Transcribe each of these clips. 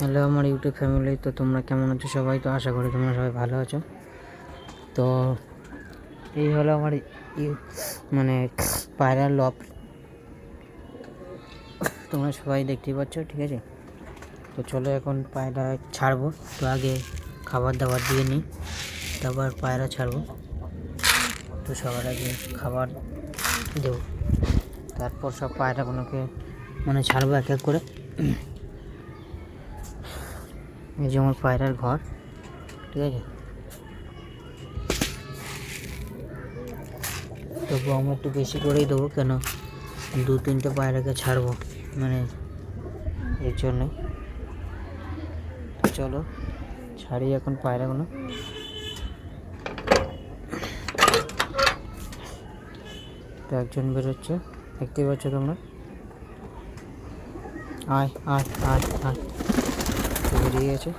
Hello, আমার YouTube family, তো তোমরা কেমন আছো সবাই? তো আশা করি তোমরা সবাই ভালো আছো। তো এই হলো আমার মানে পায়রার লব তোমরা সবাই দেখতেই পাচ্ছ, ঠিক আছে? তো চলো এখন পায়রা ছাড়বো। তো আগে খাবার দাবার দিয়ে নিই, তারপর পায়রা ছাড়বো। তো সবার আগে খাবার দেবো। তারপর সব পায়রাগুলোকে মানে ছাড়বো এক এক করে। এই পায়রার ঘর, ঠিক আছে? তবু আমরা একটু বেশি করেই দেবো, কেন দু তিনটে পায়রাকে ছাড়বো মানে এর জন্য। চলো, ছাড়ি এখন পায়রাগুলো। তো একজন বেরোচ্ছে, দেখতেই পাচ্ছ তোমরা? আয় আয় আয় আয়। তো বেরিয়ে গেছে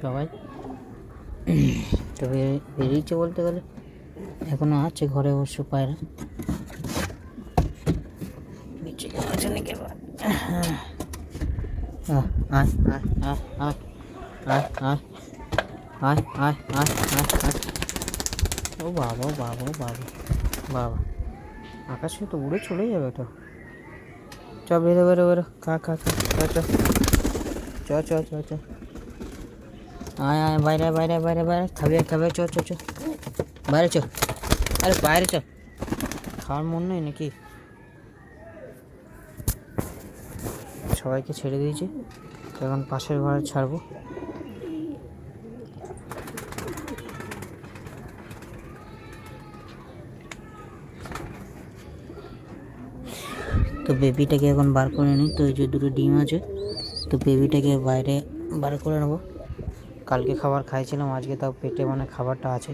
সবাই তো বেরিয়ে- বেরিয়েছে বলতে গেলে এখনও আছে ঘরে অবশ্য পায়রা নাকি আয় আয় আয় ও বাবা বাবা বাবা বাবা আকাশে তো উড়ে চলে যাবে তো চ বেরো বেরো বেরো খা খা খা চ চ চ চ চ। আয় আয়, বাইরে বাইরে বাইরে বাইরে। খাবে খাবে চ চ চ। বাইরে চ। আরে, বাইরে চ। খাওয়ার মন নেই নাকি? সবাইকে ছেড়ে দিয়েছি। এখন পাশের ঘরে ছাড়বো। তো বেবিটাকে এখন বার করে নিই তো এই যে দুটো ডিম আছে। তো বেবিটাকে বাইরে বার করে নেব। কালকে খাবার খাইছিলাম, আজকে তাও পেটে মানে খাবারটা আছে।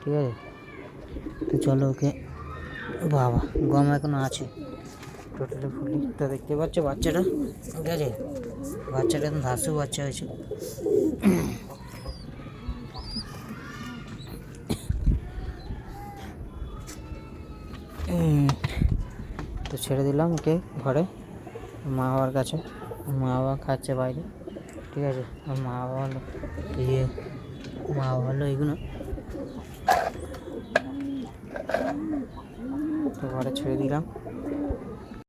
ঠিক আছে? তো চলো ওকে, বাবা, গম এখনও আছে। টোটালি ফুলি তো দেখতে পাচ্ছ বাচ্চাটা? ঠিক আছে? বাচ্চাটা এখন ধাসু বাচ্চা হয়েছে। তো ছেড়ে দিলাম ওকে ঘরে, মা বাবার কাছে। মা বাবা খাচ্ছে বাইরে, ঠিক আছে? আর মা বাবা হলো ইয়ে মা বাবা হলো এগুলো। তো ঘরে ছেড়ে দিলাম।